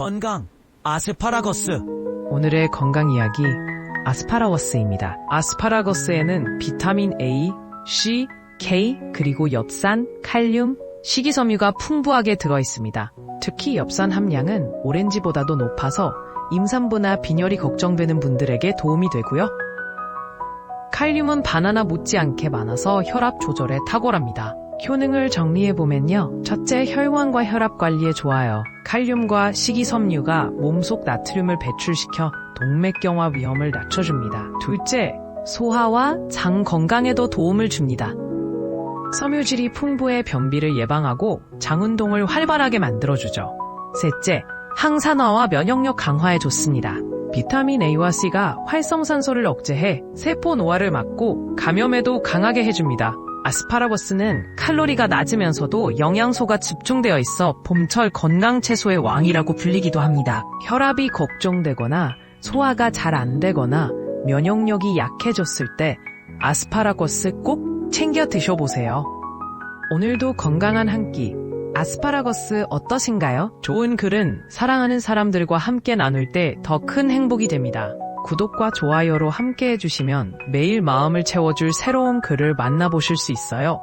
건강 아스파라거스 오늘의 건강 이야기 아스파라거스입니다. 아스파라거스에는 비타민 A, C, K, 그리고 엽산, 칼륨, 식이섬유가 풍부하게 들어 있습니다. 특히 엽산 함량은 오렌지보다도 높아서 임산부나 빈혈이 걱정되는 분들에게 도움이 되고요. 칼륨은 바나나 못지않게 많아서 혈압 조절에 탁월합니다. 효능을 정리해보면요. 첫째, 혈관과 혈압 관리에 좋아요. 칼륨과 식이섬유가 몸속 나트륨을 배출시켜 동맥경화 위험을 낮춰줍니다. 둘째, 소화와 장 건강에도 도움을 줍니다. 섬유질이 풍부해 변비를 예방하고 장 운동을 활발하게 만들어주죠. 셋째, 항산화와 면역력 강화에 좋습니다. 비타민 A와 C가 활성산소를 억제해 세포 노화를 막고 감염에도 강하게 해줍니다. 아스파라거스는 칼로리가 낮으면서도 영양소가 집중되어 있어 봄철 건강 채소의 왕이라고 불리기도 합니다. 혈압이 걱정되거나 소화가 잘 안 되거나 면역력이 약해졌을 때 아스파라거스 꼭 챙겨 드셔보세요. 오늘도 건강한 한 끼. 아스파라거스 어떠신가요? 좋은 글은 사랑하는 사람들과 함께 나눌 때 더 큰 행복이 됩니다. 구독과 좋아요로 함께 해 주시면 매일 마음을 채워줄 새로운 글을 만나보실 수 있어요.